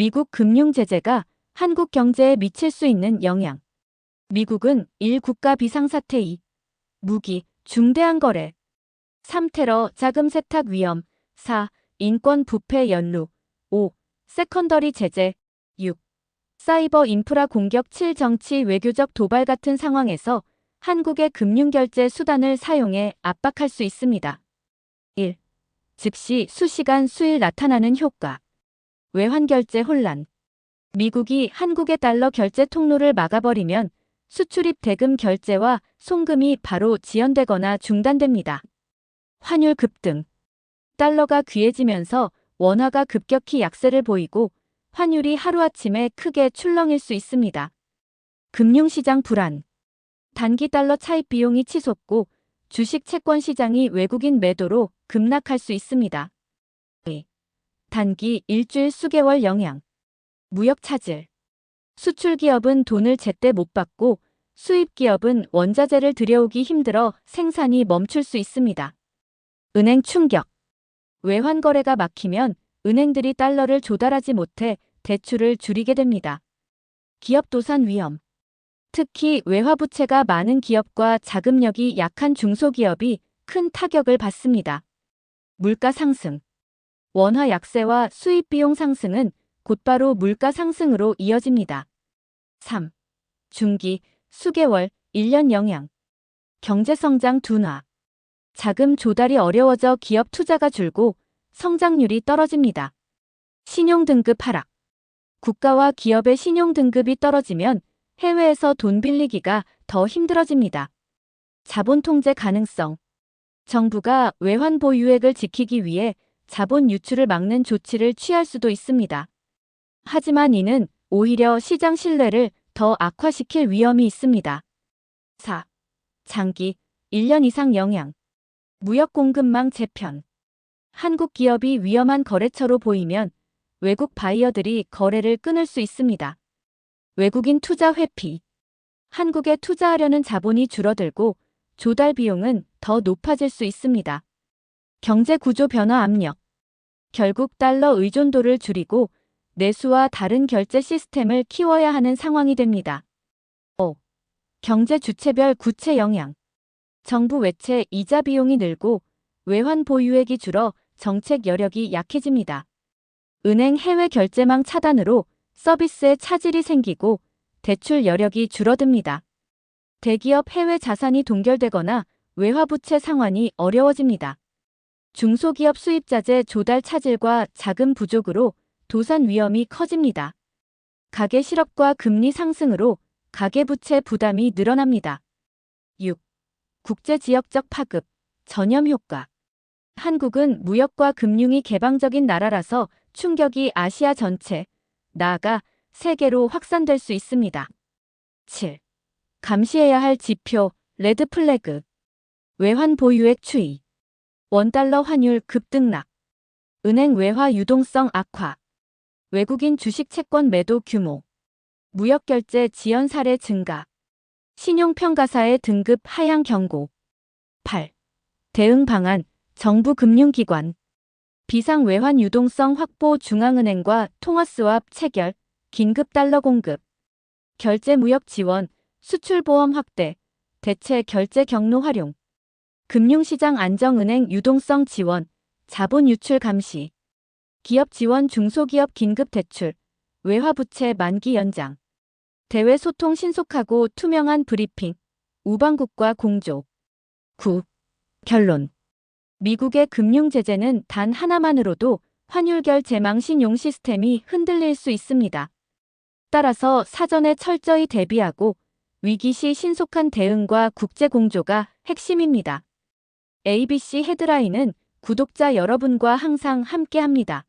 미국 금융 제재가 한국 경제에 미칠 수 있는 영향. 미국은 1. 국가 비상사태 2. 무기, 중대한 거래. 3. 테러, 자금 세탁 위험. 4. 인권 부패 연루. 5. 세컨더리 제재. 6. 사이버 인프라 공격 7. 정치 외교적 도발 같은 상황에서 한국의 금융결제 수단을 사용해 압박할 수 있습니다. 1. 즉시 수시간 수일 나타나는 효과. 외환결제 혼란. 미국이 한국의 달러 결제 통로를 막아버리면 수출입 대금 결제와 송금이 바로 지연되거나 중단됩니다. 환율 급등. 달러가 귀해지면서 원화가 급격히 약세를 보이고 환율이 하루아침에 크게 출렁일 수 있습니다. 금융시장 불안. 단기 달러 차입 비용이 치솟고 주식 채권 시장이 외국인 매도로 급락할 수 있습니다. 단기 일주일 수개월 영향. 무역 차질. 수출 기업은 돈을 제때 못 받고 수입 기업은 원자재를 들여오기 힘들어 생산이 멈출 수 있습니다. 은행 충격. 외환 거래가 막히면 은행들이 달러를 조달하지 못해 대출을 줄이게 됩니다. 기업 도산 위험. 특히 외화 부채가 많은 기업과 자금력이 약한 중소기업이 큰 타격을 받습니다. 물가 상승. 원화 약세와 수입 비용 상승은 곧바로 물가 상승으로 이어집니다. 3. 중기, 수개월, 1년 영향. 경제성장 둔화. 자금 조달이 어려워져 기업 투자가 줄고 성장률이 떨어집니다. 신용등급 하락. 국가와 기업의 신용등급이 떨어지면 해외에서 돈 빌리기가 더 힘들어집니다. 자본 통제 가능성. 정부가 외환 보유액을 지키기 위해 자본 유출을 막는 조치를 취할 수도 있습니다. 하지만 이는 오히려 시장 신뢰를 더 악화시킬 위험이 있습니다. 4. 장기, 1년 이상 영향. 무역 공급망 재편. 한국 기업이 위험한 거래처로 보이면 외국 바이어들이 거래를 끊을 수 있습니다. 외국인 투자 회피. 한국에 투자하려는 자본이 줄어들고 조달 비용은 더 높아질 수 있습니다. 경제 구조 변화 압력. 결국 달러 의존도를 줄이고 내수와 다른 결제 시스템을 키워야 하는 상황이 됩니다. 5. 경제 주체별 구체 영향. 정부 외채 이자 비용이 늘고 외환 보유액이 줄어 정책 여력이 약해집니다. 은행 해외 결제망 차단으로 서비스에 차질이 생기고 대출 여력이 줄어듭니다. 대기업 해외 자산이 동결되거나 외화부채 상환이 어려워집니다. 중소기업 수입자재 조달 차질과 자금 부족으로 도산 위험이 커집니다. 가계 실업과 금리 상승으로 가계부채 부담이 늘어납니다. 6. 국제지역적 파급, 전염 효과. 한국은 무역과 금융이 개방적인 나라라서 충격이 아시아 전체, 나아가 세계로 확산될 수 있습니다. 7. 감시해야 할 지표, 레드 플래그. 외환 보유액 추이. 원달러 환율 급등락. 은행 외화 유동성 악화. 외국인 주식 채권 매도 규모. 무역 결제 지연 사례 증가. 신용평가사의 등급 하향 경고. 8. 대응 방안, 정부 금융기관. 비상 외환 유동성 확보 중앙은행과 통화스왑 체결, 긴급 달러 공급. 결제 무역 지원, 수출보험 확대, 대체 결제 경로 활용. 금융시장 안정은행 유동성 지원, 자본 유출 감시. 기업 지원 중소기업 긴급 대출, 외화부채 만기 연장. 대외 소통 신속하고 투명한 브리핑, 우방국과 공조. 9. 결론. 미국의 금융 제재는 단 하나만으로도 환율결 제망 신용 시스템이 흔들릴 수 있습니다. 따라서 사전에 철저히 대비하고 위기 시 신속한 대응과 국제 공조가 핵심입니다. ABC 헤드라인은 구독자 여러분과 항상 함께합니다.